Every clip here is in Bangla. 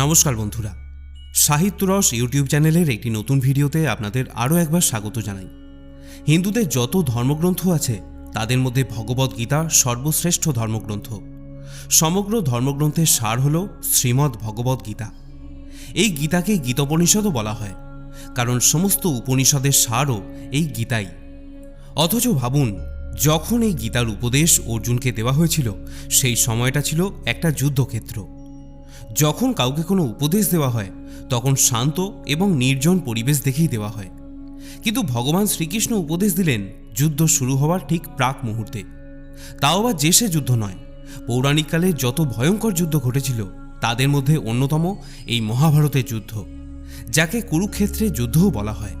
নমস্কার বন্ধুরা। সাহিত্যরস ইউটিউব চ্যানেলের একটি নতুন ভিডিওতে আপনাদের আরও একবার স্বাগত জানাই। হিন্দুদের যত ধর্মগ্রন্থ আছে, তাদের মধ্যে ভগবদ্ গীতা সর্বশ্রেষ্ঠ ধর্মগ্রন্থ। সমগ্র ধর্মগ্রন্থের সার হল শ্রীমদ্ ভগবদ্ গীতা। এই গীতাকে গীতোপনিষদও বলা হয়, কারণ সমস্ত উপনিষদের সারও এই গীতাই। অথচ ভাবুন, যখন এই গীতার উপদেশ অর্জুনকে দেওয়া হয়েছিল, সেই সময়টা ছিল একটা যুদ্ধক্ষেত্র। যখন কাউকে কোনো উপদেশ দেওয়া হয়, তখন শান্ত এবং নির্জন পরিবেশ দেখেই দেওয়া হয়। কিন্তু ভগবান শ্রীকৃষ্ণ উপদেশ দিলেন, যুদ্ধ শুরু হওয়ার ঠিক প্রাক মুহূর্তে। তাও আবার যে সে যুদ্ধ নয়, পৌরাণিককালে যত ভয়ঙ্কর যুদ্ধ ঘটেছিল, তাদের মধ্যে অন্যতম এই মহাভারতের যুদ্ধ, যাকে কুরুক্ষেত্রে যুদ্ধও বলা হয়।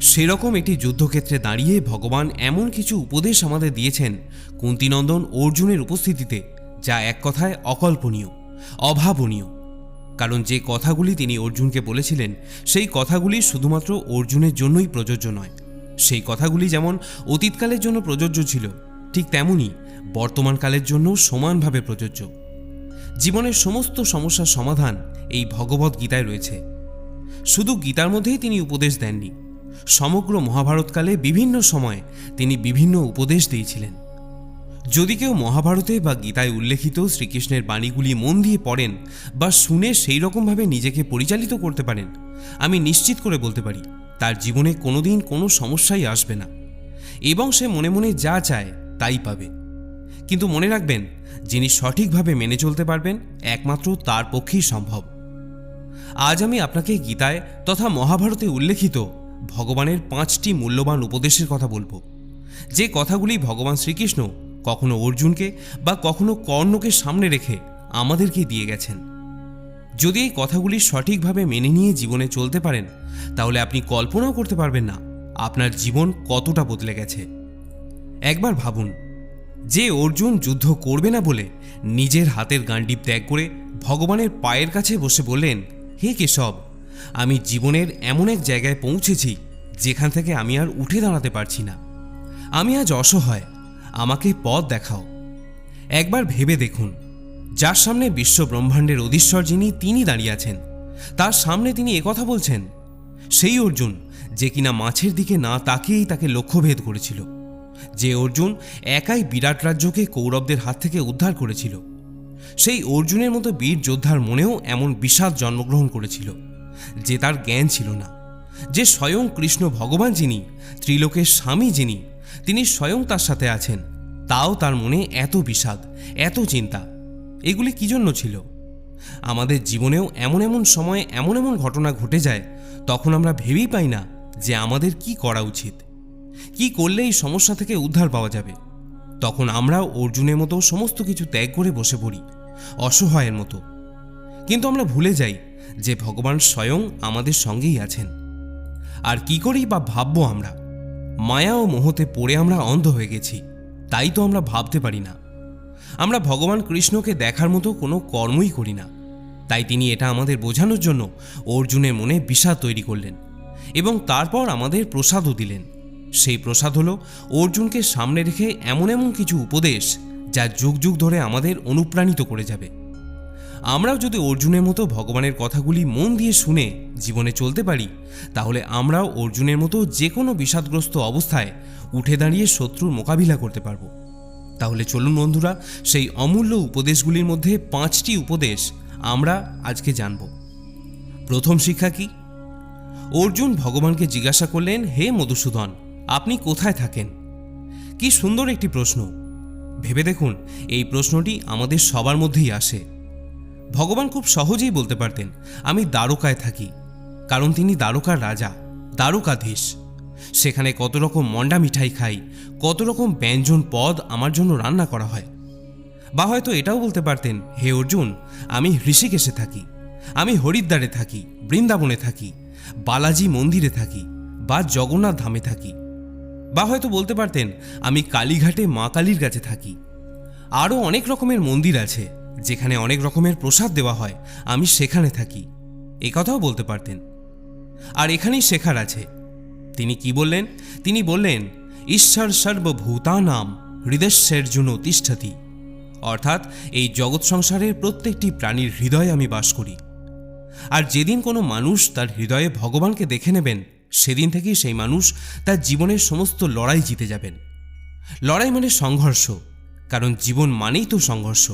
সেরকম একটি যুদ্ধক্ষেত্রে দাঁড়িয়ে ভগবান এমন কিছু উপদেশ আমাদের দিয়েছেন কুন্তিনন্দন অর্জুনের উপস্থিতিতে, যা এক কথায় অকল্পনীয়। অভাবনীয়। কারণ যে কথাগুলি তিনি অর্জুনকে বলেছিলেন, সেই কথাগুলি শুধুমাত্র অর্জুনের জন্যই প্রযোজ্য নয়। সেই কথাগুলি যেমন অতীতকালের জন্য প্রযোজ্য ছিল, ঠিক তেমনি বর্তমানকালের জন্য সমানভাবে প্রযোজ্য। জীবনের সমস্ত সমস্যার সমাধান এই ভগবদ্ গীতায় রয়েছে। শুধু গীতার মধ্যেই তিনি উপদেশ দেননি, সমগ্র মহাভারতকালে বিভিন্ন সময়ে তিনি বিভিন্ন উপদেশ দিয়েছিলেন। যদি কেউ মহাভারতে বা গীতায় উল্লেখিত শ্রীকৃষ্ণের বাণীগুলি মন দিয়ে পড়েন বা শুনে সেই রকমভাবে নিজেকে পরিচালিত করতে পারেন, আমি নিশ্চিত করে বলতে পারি, তার জীবনে কোনোদিন কোনো সমস্যাই আসবে না। এবং সে মনে মনে যা চায়, তাই পাবে। কিন্তু মনে রাখবেন, যিনি সঠিকভাবে মেনে চলতে পারবেন, একমাত্র তার পক্ষেই সম্ভব। আজ আমি আপনাকে গীতায় তথা মহাভারতে উল্লেখিত ভগবানের পাঁচটি মূল্যবান উপদেশের কথা বলব। যে কথাগুলি ভগবান শ্রীকৃষ্ণ কখনো অর্জুনকে বা কখনো কর্ণকে সামনে রেখে আমাদেরকে দিয়ে গেছেন। যদি এই কথাগুলি সঠিকভাবে মেনে নিয়ে জীবনে চলতে পারেন, তাহলে আপনি কল্পনাও করতে পারবেন না আপনার জীবন কতটা বদলে গেছে। একবার ভাবুন, যে অর্জুন যুদ্ধ করবে না বলে নিজের হাতের গান্ডিব ত্যাগ করে ভগবানের পায়ের কাছে বসে বললেন, হে কেশব, আমি জীবনের এমন এক জায়গায় পৌঁছেছি যেখান থেকে আমি আর উঠে দাঁড়াতে পারছি না। আমি আজ অসহায় আমাকে পথ দেখাও। একবার ভেবে দেখুন, যার সামনে বিশ্ব ব্রহ্মাণ্ডের অধীশ্বর যিনি, তিনি দাঁড়িয়ে আছেন। তার সামনে তিনি একথা বলছেন, সেই অর্জুন, যে কিনা মাছের দিকে না তাকিয়েই তাকে লক্ষ্যভেদ করেছিল, যে অর্জুন একাই বিরাট রাজ্যকে কৌরবদের হাত থেকে উদ্ধার করেছিল, সেই অর্জুনের মতো বীর যোদ্ধার মনেও এমন বিষাদ জন্মগ্রহণ করেছিল, যে তার জ্ঞান ছিল না, যে স্বয়ং কৃষ্ণ ভগবান যিনি, ত্রিলোকের স্বামী যিনি তিনি স্বয়ং তার সাথে আছেন। তাও তার মনে এত বিষাদ, এত চিন্তা। এগুলি কি জন্য ছিল? আমাদের জীবনেও এমন এমন সময়ে এমন এমন ঘটনা ঘটে যায়, তখন আমরা ভেবেই পাই না যে আমাদের কি করা উচিত। কি করলে এই সমস্যা থেকে উদ্ধার পাওয়া যাবে? তখন আমরাও অর্জুনের মতো সমস্ত কিছু ত্যাগ করে বসে পড়ি, অসহায়ের মতো। কিন্তু আমরা ভুলে যাই যে ভগবান স্বয়ং আমাদের সঙ্গেই আছেন। আর কি করেই বা ভাববো আমরা? মায়া ও মোহতে পড়ে আমরা অন্ধ হয়ে গেছি। তাই তো আমরা ভাবতে পারি না। আমরা ভগবান কৃষ্ণকে দেখার মতো কোনো কর্মই করি না। তাই তিনি এটা আমাদের বোঝানোর জন্য অর্জুনের মনে বিষাদ তৈরি করলেন এবং তারপর আমাদের প্রসাদও দিলেন। সেই প্রসাদ হলো অর্জুনকে সামনে রেখে এমন এমন কিছু উপদেশ যা যুগ যুগ ধরে আমাদের অনুপ্রাণিত করে যাবে। আমরাও যদি অর্জুনের মতো ভগবানের কথাগুলি মন দিয়ে শুনে জীবনে চলতে পারি, তাহলে আমরাও অর্জুনের মতো যে কোনো বিষাদগ্রস্ত অবস্থায় উঠে দাঁড়িয়ে শত্রুর মোকাবিলা করতে পারব। তাহলে চলুন বন্ধুরা, সেই অমূল্য উপদেশগুলির মধ্যে পাঁচটি উপদেশ আমরা আজকে জানব। প্রথম শিক্ষা কি? অর্জুন ভগবানকে জিজ্ঞাসা করলেন, হে মধুসূদন, আপনি কোথায় থাকেন? কি সুন্দর একটি প্রশ্ন। ভেবে দেখুন, এই প্রশ্নটি আমাদের সবার মধ্যেই আসে। ভগবান খুব সহজেই বলতে পারতেন, আমি দ্বারকায় থাকি। কারণ তিনি দ্বারকার রাজা, দ্বারকাধীশ। সেখানে কত রকম মন্ডা মিঠাই খাই, কত রকম ব্যঞ্জন পদ আমার জন্য রান্না করা হয়। বা হয়তো এটাও বলতে পারতেন, হে অর্জুন, আমি হৃষিকেশে থাকি, আমি হরিদ্বারে থাকি, বৃন্দাবনে থাকি, বালাজি মন্দিরে থাকি, বা জগন্নাথ ধামে থাকি। বা হয়তো বলতে পারতেন, আমি কালীঘাটে মা কালীর কাছে থাকি। আরও অনেক রকমের মন্দির আছে যেখানে অনেক রকমের প্রসাদ দেওয়া হয়, আমি সেখানে থাকি। এ কথাও বলতে পারতেন। আর এখানেই শেখার আছে। তিনি কি বললেন? তিনি বললেন, ঈশ্বর সর্বভূতানাম জন্য তিষ্ঠতি। অর্থাৎ, এই জগৎ সংসারের প্রত্যেকটি প্রাণীর হৃদয়ে আমি বাস করি। আর যেদিন কোনো মানুষ তার হৃদয়ে ভগবানকে দেখে নেবেন, সেদিন থেকেই সেই মানুষ তার জীবনের সমস্ত লড়াই জিতে যাবেন। লড়াই মানে সংঘর্ষ, কারণ জীবন মানেই তো সংঘর্ষ।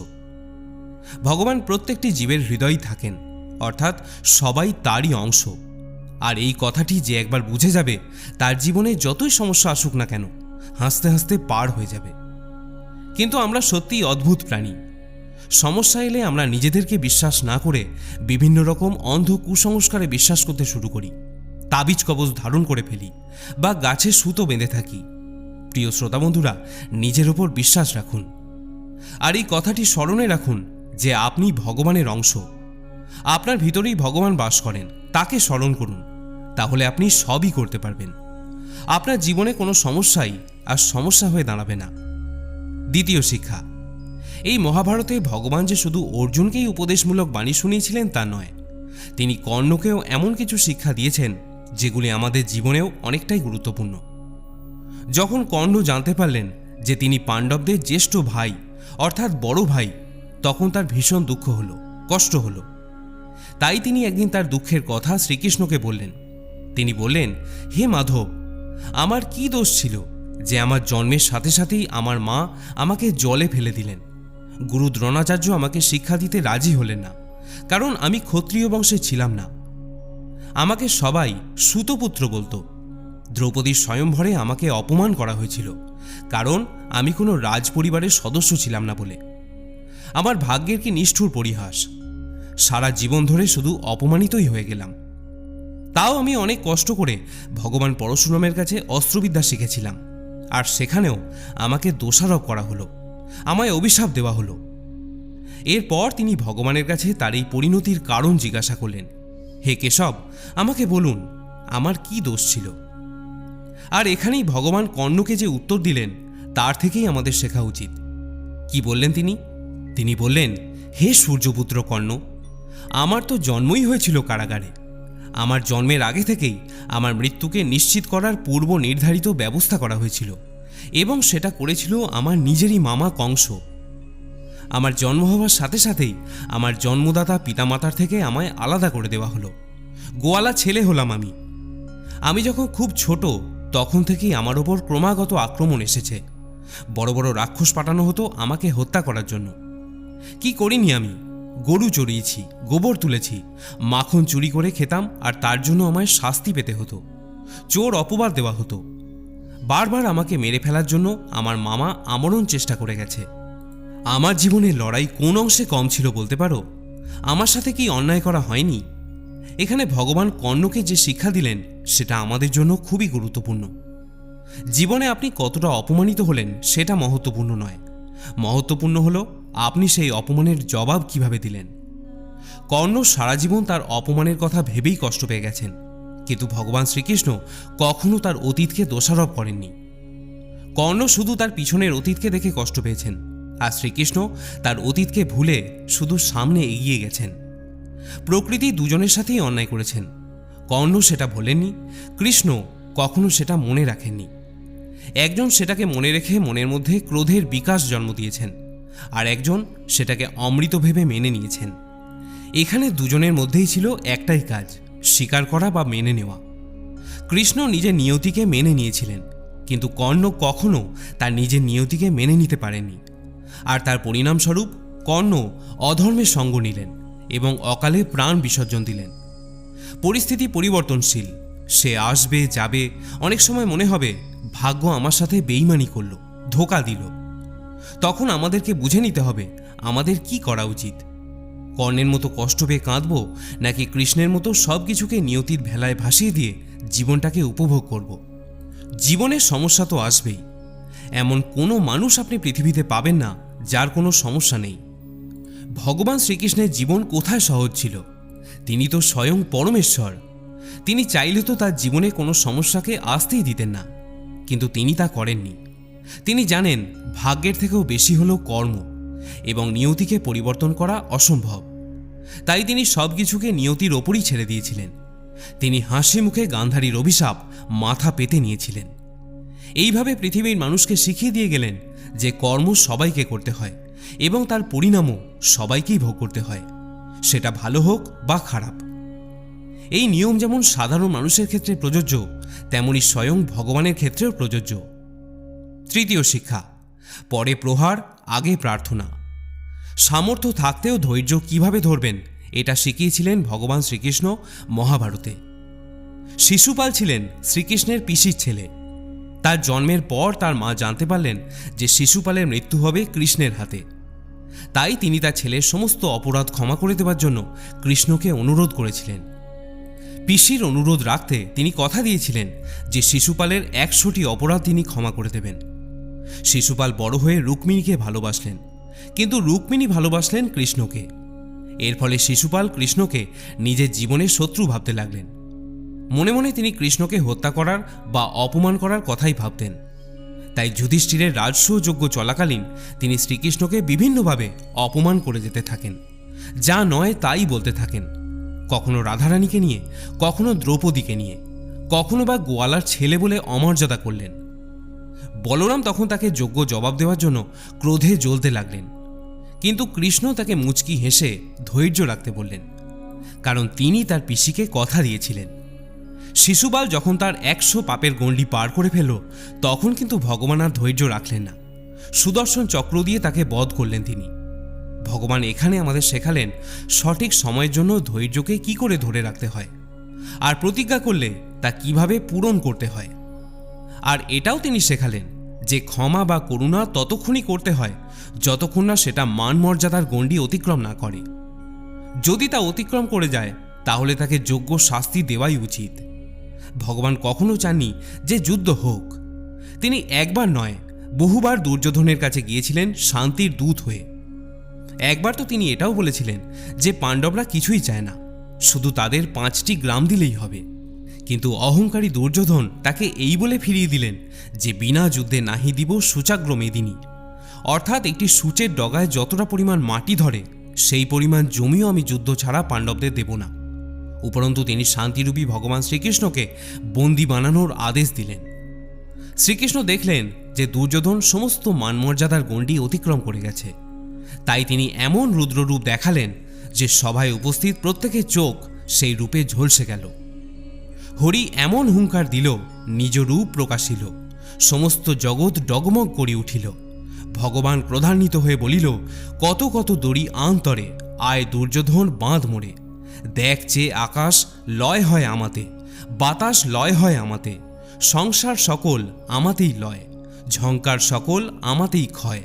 ভগবান প্রত্যেকটি জীবের হৃদয়ই থাকেন, অর্থাৎ সবাই তারই অংশ। আর এই কথাটি যে একবার বুঝে যাবে, তার জীবনে যতই সমস্যা আসুক না কেন, হাসতে হাসতে পার হয়ে যাবে। কিন্তু আমরা সত্যিই অদ্ভুত প্রাণী। সমস্যা এলে আমরা নিজেদেরকে বিশ্বাস না করে বিভিন্ন রকম অন্ধ কুসংস্কারে বিশ্বাস করতে শুরু করি, তাবিজ কবজ ধারণ করে ফেলি বা গাছে সুতো বেঁধে থাকি। প্রিয় শ্রোতা বন্ধুরা, নিজের ওপর বিশ্বাস রাখুন। আর এই কথাটি স্মরণে রাখুন যে আপনি ভগবানের অংশ। আপনার ভিতরেই ভগবান বাস করেন, তাকে স্মরণ করুন, তাহলে আপনি সবই করতে পারবেন। আপনার জীবনে কোনো সমস্যাই আর সমস্যা হয়ে দাঁড়াবে না। দ্বিতীয় শিক্ষা, এই মহাভারতে ভগবান যে শুধু অর্জুনকেই উপদেশমূলক বাণী শুনিয়েছিলেন তা নয়, তিনি কর্ণকেও এমন কিছু শিক্ষা দিয়েছেন, যেগুলি আমাদের জীবনেও অনেকটাই গুরুত্বপূর্ণ। যখন কর্ণ জানতে পারলেন যে তিনি পাণ্ডবদের জ্যেষ্ঠ ভাই, অর্থাৎ বড় ভাই তখন তার ভীষণ দুঃখ হলো, কষ্ট হলো। তাই তিনি একদিন তার দুঃখের কথা শ্রীকৃষ্ণকে বললেন। তিনি বললেন, হে মাধব, আমার কি দোষ ছিল যে আমার জন্মের সাথে সাথেই আমার মা আমাকে জলে ফেলে দিলেন? গুরু দ্রোণাচার্য আমাকে শিক্ষা দিতে রাজি হলেন না, কারণ আমি ক্ষত্রিয় বংশে ছিলাম না। আমাকে সবাই সুতপুত্র বলতো। দ্রৌপদীর স্বয়ংভরে আমাকে অপমান করা হয়েছিল, কারণ আমি কোনো রাজ পরিবারের সদস্য ছিলাম না বলে। আমার ভাগ্যের কি নিষ্ঠুর পরিহাস? সারা জীবন ধরে শুধু অপমানিতই হয়ে গেলাম। তাও আমি অনেক কষ্ট করে ভগবান পরশুরামের কাছে অস্ত্রবিদ্যা শিখেছিলাম। আর সেখানেও আমাকে দোষারোপ করা হলো, আমায় অভিশাপ দেওয়া হলো। এরপর তিনি ভগবানের কাছে তার এই পরিণতির কারণ জিজ্ঞাসা করলেন, হে কেশব, আমাকে বলুন, আমার কি দোষ ছিল? আর এখানেই ভগবান কর্ণকে যে উত্তর দিলেন, তার থেকেই আমাদের শেখা উচিত। কি বললেন তিনি? তিনি বললেন, হে সূর্যপুত্র কর্ণ, আমার তো জন্মই হয়েছিল কারাগারে। আমার জন্মের আগে থেকেই আমার মৃত্যুকে নিশ্চিত করার পূর্ব নির্ধারিত ব্যবস্থা করা হয়েছিল এবং সেটা করেছিল আমার নিজেরই মামা কংস। আমার জন্ম হওয়ার সাথে সাথেই আমার জন্মদাতা পিতামাতার থেকে আমায় আলাদা করে দেওয়া হলো। গোয়ালা ছেলে হলাম আমি। আমি যখন খুব ছোট, তখন থেকেই আমার ওপর ক্রমাগত আক্রমণ এসেছে। বড় বড় রাক্ষস পাঠানো হতো আমাকে হত্যা করার জন্য। কি করিনি আমি? গরু চড়িয়েছি, গোবর তুলেছি, মাখন চুরি করে খেতাম আর তার জন্য আমায় শাস্তি পেতে হতো। চোর অপবাদ দেওয়া হতো। বারবার আমাকে মেরে ফেলার জন্য আমার মামা আমরণ চেষ্টা করে গেছে। আমার জীবনের লড়াই কোন অংশে কম ছিল বলতে পারো? আমার সাথে কি অন্যায় করা হয়নি? এখানে ভগবান কর্ণকে যে শিক্ষা দিলেন, সেটা আমাদের জন্য খুবই গুরুত্বপূর্ণ। জীবনে আপনি কতটা অপমানিত হলেন, সেটা মহত্বপূর্ণ নয়। মহত্বপূর্ণ হলো, আপনি সেই অপমানের জবাব কীভাবে দিলেন? কর্ণ সারা জীবন তার অপমানের কথা ভেবেই কষ্ট পেয়ে গেছেন, কিন্তু ভগবান শ্রীকৃষ্ণ কখনো তার অতীতকে দোষারোপ করেননি। কর্ণ শুধু তার পিছনের অতীতকে দেখে কষ্ট পেয়েছেন, আর শ্রীকৃষ্ণ তার অতীতকে ভুলে শুধু সামনে এগিয়ে গেছেন। প্রকৃতি দুজনের সাথেই অন্যায় করেছেন, কর্ণ সেটা ভোলেননি, কৃষ্ণ কখনো সেটা মনে রাখেননি। একজন সেটাকে মনে রেখে মনের মধ্যে ক্রোধের বিকাশ জন্ম দিয়েছেন, আর একজন সেটাকে অমৃত ভেবে মেনে নিয়েছেন। এখানে দুজনের মধ্যেই ছিল একটাই কাজ, স্বীকার করা বা মেনে নেওয়া। কৃষ্ণ নিজের নিয়তিকে মেনে নিয়েছিলেন, কিন্তু কর্ণ কখনো তার নিজের নিয়তিকে মেনে নিতে পারেননি। আর তার পরিণামস্বরূপ কর্ণ অধর্মের সঙ্গ নিলেন এবং অকালে প্রাণ বিসর্জন দিলেন। পরিস্থিতি পরিবর্তনশীল, সে আসবে, যাবে, অনেক সময় মনে হবে ভাগ্য আমার সাথে বেইমানি করল, ধোকা দিল। তখন আমাদেরকে বুঝে নিতে হবে, আমাদের কি করা উচিত। কর্ণের মতো কষ্ট পেয়ে কাঁদব, নাকি কৃষ্ণের মতো সব কিছুকে নিয়তির ভেলায় ভাসিয়ে দিয়ে জীবনটাকে উপভোগ করব? জীবনের সমস্যা তো আসবেই। এমন কোনো মানুষ আপনি পৃথিবীতে পাবেন না, যার কোনো সমস্যা নেই। ভগবান শ্রীকৃষ্ণের জীবন কোথায় সহজ ছিল? তিনি তো স্বয়ং পরমেশ্বর। তিনি চাইলে তো তার জীবনে কোনো সমস্যাকে আসতেই দিতেন না। কিন্তু তিনি তা করেননি। তিনি জানেন ভাগ্যের থেকেও বেশি হলো কর্ম এবং নিয়তিকে পরিবর্তন করা অসম্ভব। তাই তিনি সব কিছুকে নিয়তির ওপরই ছেড়ে দিয়েছিলেন। তিনি হাসি মুখে গান্ধারীর অভিশাপ মাথা পেতে নিয়েছিলেন। এইভাবে পৃথিবীর মানুষকে শিখিয়ে দিয়ে গেলেন যে কর্ম সবাইকে করতে হয় এবং তার পরিণামও সবাইকেই ভোগ করতে হয়। সেটা ভালো হোক বা খারাপ। এই নিয়ম যেমন সাধারণ মানুষের ক্ষেত্রে প্রযোজ্য তেমনি স্বয়ং ভগবানের ক্ষেত্রেও প্রযোজ্য। তৃতীয় শিক্ষা, পরে প্রহার, আগে প্রার্থনা। সামর্থ্য থাকতেও ধৈর্য কীভাবে ধরবেন, এটা শিখিয়েছিলেন ভগবান শ্রীকৃষ্ণ মহাভারতে। শিশুপাল ছিলেন শ্রীকৃষ্ণের পিসির ছেলে। তার জন্মের পর তার মা জানতে পারলেন যে শিশুপালের মৃত্যু হবে কৃষ্ণের হাতে। তাই তিনি তার ছেলের সমস্ত অপরাধ ক্ষমা করে দেওয়ার জন্য কৃষ্ণকে অনুরোধ করেছিলেন। পিসির অনুরোধ রাখতে তিনি কথা দিয়েছিলেন যে শিশুপালের একশোটি অপরাধ তিনি ক্ষমা করে দেবেন। শিশুপাল বড় হয়ে রুক্মিণীকে ভালোবাসলেন, কিন্তু রুক্মিণী ভালোবাসলেন কৃষ্ণকে। এর ফলে শিশুপাল কৃষ্ণকে নিজের জীবনের শত্রু ভাবতে লাগলেন। মনে মনে তিনি কৃষ্ণকে হত্যা করার বা অপমান করার কথাই ভাবতেন। তাই যুধিষ্ঠিরের রাজসূযজ্ঞ চলাকালীন তিনি শ্রীকৃষ্ণকে বিভিন্নভাবে অপমান করে যেতে থাকেন, যা নয় তাই বলতে থাকেন। কখনো রাধারানীকে নিয়ে, কখনো দ্রৌপদীকে নিয়ে, কখনো বা গোয়ালার ছেলে বলে অমর্যাদা করলেন। বলরাম তখন তাকে যোগ্য জবাব দেওয়ার জন্য ক্রোধে জ্বলতে লাগলেন। কিন্তু কৃষ্ণ তাকে মুচকি হেসে ধৈর্য রাখতে বললেন, কারণ তিনি তার পিসিকে কথা দিয়েছিলেন। শিশুপাল যখন তার একশো পাপের গণ্ডি পার করে ফেলল, তখন কিন্তু ভগবান আর ধৈর্য রাখলেন না। সুদর্শন চক্র দিয়ে তাকে বধ করলেন তিনি। ভগবান এখানে আমাদের শেখালেন সঠিক সময়ের জন্য ধৈর্যকে কি করে ধরে রাখতে হয় আর প্রতিজ্ঞা করলে তা কীভাবে পূরণ করতে হয়। আর এটাও তিনি শেখালেন যে ক্ষমা বা করুণা ততক্ষণই করতে হয় যতক্ষণ না সেটা মান মর্যাদার গণ্ডি অতিক্রম না করে। যদি তা অতিক্রম করে যায়, তাহলে তাকে যোগ্য শাস্তি দেওয়াই উচিত। ভগবান কখনো চাননি যে যুদ্ধ হোক। তিনি একবার নয়, বহুবার দুর্যোধনের কাছে গিয়েছিলেন শান্তির দূত হয়ে। একবার তো তিনি এটাও বলেছিলেন যে পাণ্ডবরা কিছুই চায় না, শুধু তাদের পাঁচটি গ্রাম দিলেই হবে। কিন্তু অহংকারী দুর্যোধন তাকে এই বলে ফিরিয়ে দিলেন যে বিনা যুদ্ধে নাহি দিব সূচাগ্র মেদিনী। অর্থাৎ একটি সূচের ডগায় যতটা পরিমাণ মাটি ধরে, সেই পরিমাণ জমিও আমি যুদ্ধ ছাড়া পাণ্ডবদের দেব না। উপরন্তু তিনি শান্তিরূপী ভগবান শ্রীকৃষ্ণকে বন্দি বানানোর আদেশ দিলেন। শ্রীকৃষ্ণ দেখলেন যে দুর্যোধন সমস্ত মানমর্যাদার গণ্ডি অতিক্রম করে গেছে। তাই তিনি এমন রুদ্ররূপ দেখালেন যে সভায় উপস্থিত প্রত্যেকের চোখ সেই রূপে ঝলসে গেল। হরি এমন হুঙ্কার দিল, নিজ রূপ প্রকাশিল, সমস্ত জগৎ ডগমগ করি উঠিল। ভগবান প্রধান্বিত হয়ে বলিল, কত কত দড়ি আন্তরে, আয় দুর্যোধন বাঁধ মোড়ে। দেখ যে আকাশ লয় হয় আমাতে, বাতাস লয় হয় আমাতে, সংসার সকল আমাতেই লয় ঝঙ্কার সকল আমাতেই ক্ষয়।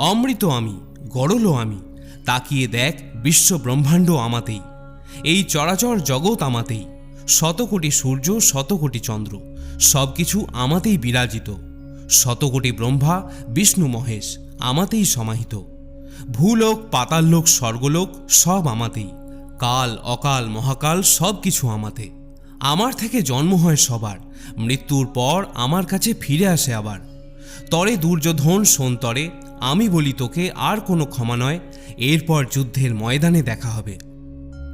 অমৃত আমি গড়ল আমি, তাকিয়ে দেখ বিশ্ব ব্রহ্মাণ্ড আমাতেই। এই চরাচর জগৎ আমাতেই শত কোটি সূর্য শত কোটি চন্দ্র সব কিছু আমাতেই বিরাজিত। শত কোটি ব্রহ্মা, বিষ্ণু মহেশ, আমাতেই সমাহিত। ভূলোক, পাতাললোক, স্বর্গলোক, সব আমাতেই। কাল, অকাল, মহাকাল সব কিছু আমাতে। আমার থেকে জন্ম হয় সবার, মৃত্যুর পর আমার কাছে ফিরে আসে আবার। তরে দুর্যোধন, সন্তরে আমি বলি তোকে আর কোনো ক্ষমা নয়, এরপর যুদ্ধের ময়দানে দেখা হবে।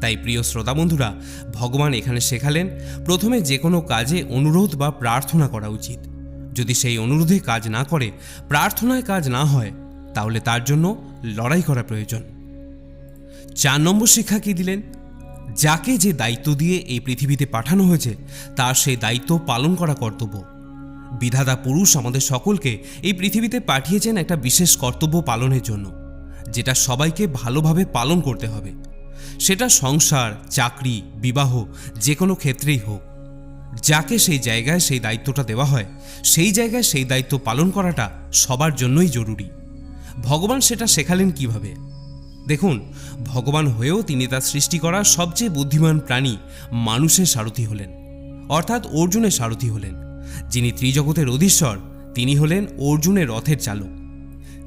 তাই প্রিয় শ্রোতা বন্ধুরা, ভগবান এখানে শেখালেন, প্রথমে যে কোনো কাজে অনুরোধ বা প্রার্থনা করা উচিত। যদি সেই অনুরোধে কাজ না করে, প্রার্থনায় কাজ না হয়, তাহলে তার জন্য লড়াই করা প্রয়োজন। চার নম্বর শিক্ষা কি দিলেন? যাকে যে দায়িত্ব দিয়ে এই পৃথিবীতে পাঠানো হয়েছে, তার সেই দায়িত্ব পালন করা কর্তব্য। বিধাতা পুরুষ আমাদের সকলকে এই পৃথিবীতে পাঠিয়েছেন একটা বিশেষ কর্তব্য পালনের জন্য, যেটা সবাইকে ভালোভাবে পালন করতে হবে। সেটা সংসার, চাকরি, বিবাহ, যে কোনো ক্ষেত্রেই হোক। যাকে সেই জায়গায় সেই দায়িত্বটা দেওয়া হয়, সেই জায়গায় সেই দায়িত্ব পালন করাটা সবার জন্যই জরুরি। ভগবান সেটা শেখালেন কীভাবে? দেখুন, ভগবান হয়েও তিনি তার সৃষ্টি করা সবচেয়ে বুদ্ধিমান প্রাণী মানুষের সারথি হলেন, অর্থাৎ অর্জুনের সারথি হলেন। যিনি ত্রিজগতের অধীশ্বর, তিনি হলেন অর্জুনের রথের চালক।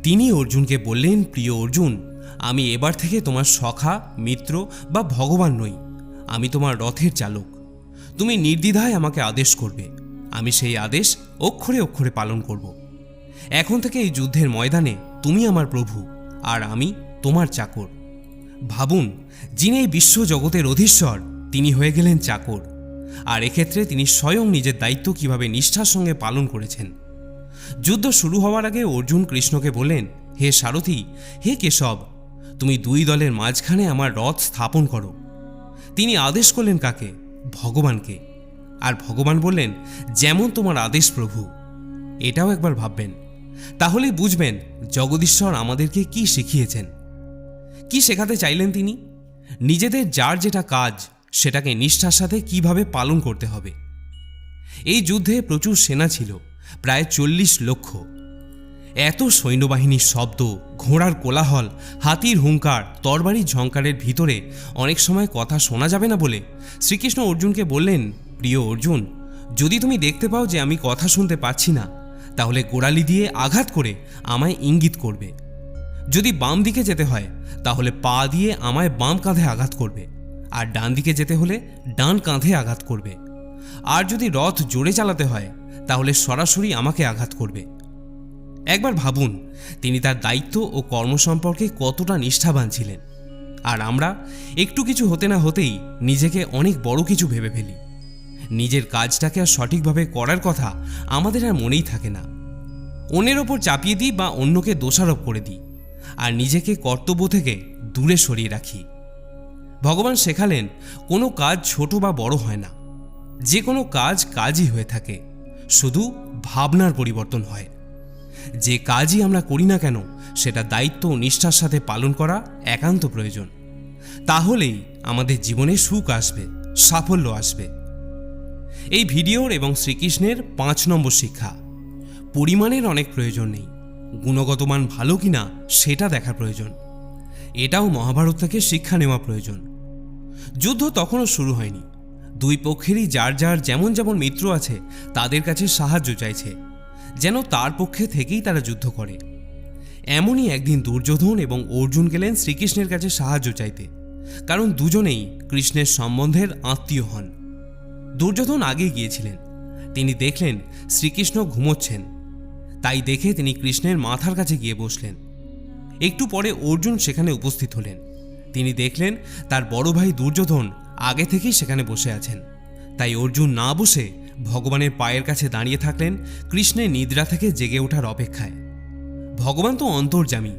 তিনি অর্জুনকে বললেন, প্রিয় অর্জুন, আমি এবার থেকে তোমার সখা, মিত্র বা ভগবান নই, আমি তোমার রথের চালক। তুমি নির্দ্বিধায় আমাকে আদেশ করবে। আমি সেই আদেশ অক্ষরে অক্ষরে পালন করব। এখন থেকে এই যুদ্ধের ময়দানে তুমি আমার প্রভু, আর আমি তোমার চাকর। ভাবুন, যিনি এই বিশ্ব জগতের অধীশ্বর, তিনি হয়ে গেলেন চাকর। আর এক্ষেত্রে তিনি স্বয়ং নিজের দায়িত্ব কীভাবে নিষ্ঠার সঙ্গে পালন করেছেন। যুদ্ধ শুরু হওয়ার আগে অর্জুন কৃষ্ণকে বললেন, হে সারথী, হে কেশব, তুমি দুই দলের মাঝখানে আমার রথ স্থাপন করো। তিনি আদেশ করলেন কাকে? ভগবানকে। আর ভগবান বললেন, যেমন তোমার আদেশ প্রভু। এটাও একবার ভাববেন। তাহলে বুঝবেন জগদীশ্বর আমাদেরকে কি শিখিয়েছেন। কি শেখাতে চাইলেন তিনি? নিজেদের যার যেটা কাজ সেটাকে নিষ্ঠার সাথে কীভাবে পালন করতে হবে। এই যুদ্ধে প্রচুর সেনা ছিল, প্রায় চল্লিশ লক্ষ। এত সৈন্যবাহিনীর শব্দ, ঘোড়ার কোলাহল, হাতির হুঙ্কার তরবারির ঝঙ্কারের ভিতরে অনেক সময় কথা শোনা যাবে না বলে শ্রীকৃষ্ণ অর্জুনকে বললেন, প্রিয় অর্জুন, যদি তুমি দেখতে পাও যে আমি কথা শুনতে পাচ্ছি না, তাহলে গোড়ালি দিয়ে আঘাত করে আমায় ইঙ্গিত করবে। যদি বাম দিকে যেতে হয়, তাহলে পা দিয়ে আমায় বাম কাঁধে আঘাত করবে। আর ডান দিকে যেতে হলে ডান কাঁধে আঘাত করবে। আর যদি রথ জোরে চালাতে হয়, তাহলে সরাসরি আমাকে আঘাত করবে। একবার ভাবুন, তিনি তার দায়িত্ব ও কর্ম সম্পর্কে কতটা নিষ্ঠাবান ছিলেন। আর আমরা একটু কিছু হতে না হতেই নিজেকে অনেক বড় কিছু ভেবে ফেলি। নিজের কাজটাকে আর সঠিকভাবে করার কথা আমাদের আর মনেই থাকে না। অন্যের ওপর চাপিয়ে দিই বা অন্যকে দোষারোপ করে দিই। আর নিজেকে কর্তব্য থেকে দূরে সরিয়ে রাখি। ভগবান শেখালেন, কোনো কাজ ছোট বা বড় হয় না। যে কোনো কাজ কাজই হয়ে থাকে, শুধু ভাবনার পরিবর্তন হয়। যে কাজই আমরা করি না কেন, সেটা দায়িত্ব ও নিষ্ঠার সাথে পালন করা একান্ত প্রয়োজন। তাহলেই আমাদের জীবনে সুখ আসবে, সাফল্য আসবে। এই ভিডিওর এবং শ্রীকৃষ্ণের পাঁচ নম্বর শিক্ষা, পরিমাণের অনেক প্রয়োজন নেই, গুণগত মান ভালো কিনা সেটা দেখার প্রয়োজন। এটাও মহাভারত থেকে শিক্ষা নেওয়া প্রয়োজন। যুদ্ধ তখনও শুরু হয়নি। দুই পক্ষেরই যার যার যেমন যেমন মিত্র আছে, তাদের কাছে সাহায্য চাইছে, যেন তার পক্ষে থেকেই তারা যুদ্ধ করে। এমনই একদিন দুর্যোধন এবং অর্জুন গেলেন শ্রীকৃষ্ণের কাছে সাহায্য চাইতে, কারণ দুজনেই কৃষ্ণের সম্বন্ধের আত্মীয় হন। দুর্যোধন আগে গিয়েছিলেন। তিনি দেখলেন শ্রীকৃষ্ণ ঘুমোচ্ছেন। তাই দেখে তিনি কৃষ্ণের মাথার কাছে গিয়ে বসলেন। একটু পরে অর্জুন সেখানে উপস্থিত হলেন। তিনি দেখলেন তার বড় ভাই দুর্যোধন আগে থেকেই সেখানে বসে আছেন। তাই অর্জুন না বসে ভগবানের পায়ের কাছে দাঁড়িয়ে থাকলেন কৃষ্ণের নিদ্রা থেকে জেগে ওঠার অপেক্ষায়। ভগবান তো অন্তর্জামী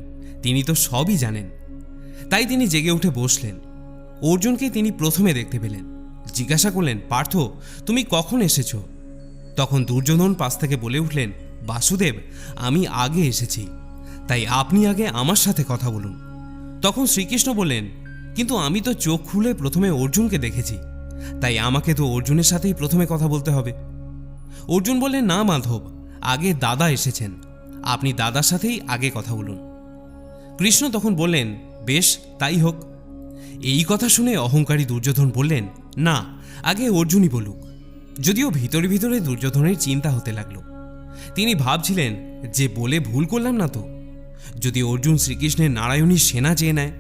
তিনি তো সবই জানেন। তাই তিনি জেগে উঠে বসলেন। অর্জুনকে তিনি প্রথমে দেখতে পেলেন। জিজ্ঞাসা করলেন, পার্থ, তুমি কখন এসেছ? তখন দুর্যোধন পাশ থেকে বলে উঠলেন, বাসুদেব, আমি আগে এসেছি। তাই আপনি আগে আমার সাথে কথা বলুন। তখন শ্রীকৃষ্ণ বললেন, কিন্তু আমি তো চোখ খুলে প্রথমে অর্জুনকে দেখেছি। তাই আমাকে তো অর্জুনের সাথেই প্রথমে কথা বলতে হবে। অর্জুন বললেন, না মাধব, আগে দাদা এসেছেন। আপনি দাদার সাথেই আগে কথা বলুন। কৃষ্ণ তখন বললেন, বেশ, তাই হোক। এই কথা শুনে অহংকারী দুর্যোধন বললেন, না, আগে অর্জুনই বলুক। যদিও ভিতরে ভিতরে দুর্যোধনের চিন্তা হতে লাগল। তিনি ভাবছিলেন, যে বলে ভুল করলাম না তো? যদি অর্জুন শ্রীকৃষ্ণের নারায়ণীর সেনা চেয়ে নেয়?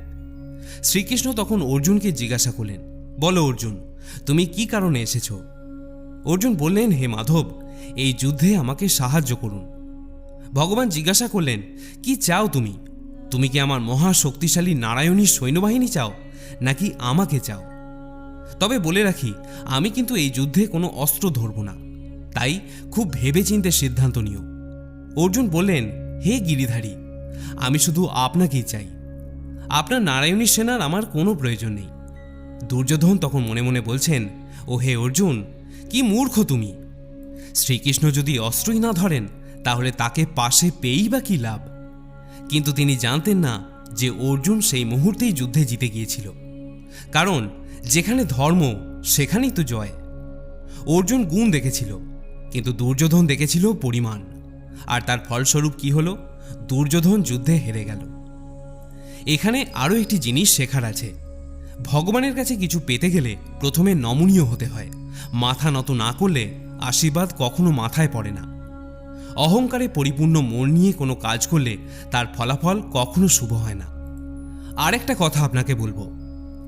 শ্রীকৃষ্ণ তখন অর্জুনকে জিজ্ঞাসা করলেন, বলো অর্জুন, তুমি কি কারণে এসেছ? অর্জুন বললেন, হে মাধব, এই যুদ্ধে আমাকে সাহায্য করুন। ভগবান জিজ্ঞাসা করলেন, কি চাও তুমি? তুমি কি আমার মহা শক্তিশালী নারায়ণীর সৈন্যবাহিনী চাও, নাকি আমাকে চাও? তবে বলে রাখি, আমি কিন্তু এই যুদ্ধে কোনো অস্ত্র ধরব না, তাই খুব ভেবেচিন্তে সিদ্ধান্ত নিও। অর্জুন বললেন, হে গিরিধারী আমি শুধু আপনাকেই চাই। আপনার নারায়ণী সেনার আমার কোনো প্রয়োজন নেই। দুর্যোধন তখন মনে মনে বলছেন, ও হে অর্জুন, কি মূর্খ তুমি। শ্রীকৃষ্ণ যদি অস্ত্রই না ধরেন, তাহলে তাকে পাশে পেয়েই বা কী লাভ? কিন্তু তিনি জানতেন না যে অর্জুন সেই মুহূর্তেই যুদ্ধে জিতে গিয়েছিল। কারণ যেখানে ধর্ম, সেখানেই তো জয়। অর্জুন গুণ দেখেছিল, কিন্তু দুর্যোধন দেখেছিল পরিমাণ। আর তার ফলস্বরূপ কি হলো? দুর্যোধন যুদ্ধে হেরে গেল। এখানে আরও একটি জিনিস শেখার আছে। ভগবানের কাছে কিছু পেতে গেলে প্রথমে নমনীয় হতে হয়। মাথা নত না করলে আশীর্বাদ কখনো মাথায় পড়ে না। অহংকারে পরিপূর্ণ মন নিয়ে কোনো কাজ করলে তার ফলাফল কখনো শুভ হয় না। আরেকটা কথা আপনাকে বলব।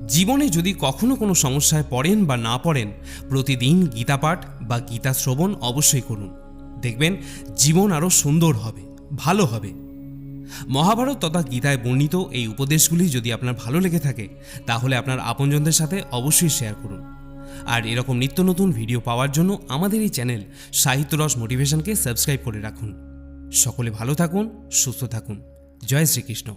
জীবনে যদি কখনো কোনো সমস্যায় পড়েন বা না পড়েন, প্রতিদিন গীতা পাঠ বা গীতা শ্রবণ অবশ্যই করুন। দেখবেন জীবন আরও সুন্দর হবে, ভালো হবে। মহাভারত তথা গীতায় বর্ণিত এই উপদেশগুলি যদি আপনার ভালো লেগে থাকে, তাহলে আপনার আপনজনদের সাথে অবশ্যই শেয়ার করুন। আর এরকম নিত্য নতুন ভিডিও পাওয়ার জন্য আমাদের এই চ্যানেল সাহিত্যরস মোটিভেশনকে সাবস্ক্রাইব করে রাখুন। সকলে ভালো থাকুন, সুস্থ থাকুন। জয় শ্রীকৃষ্ণ।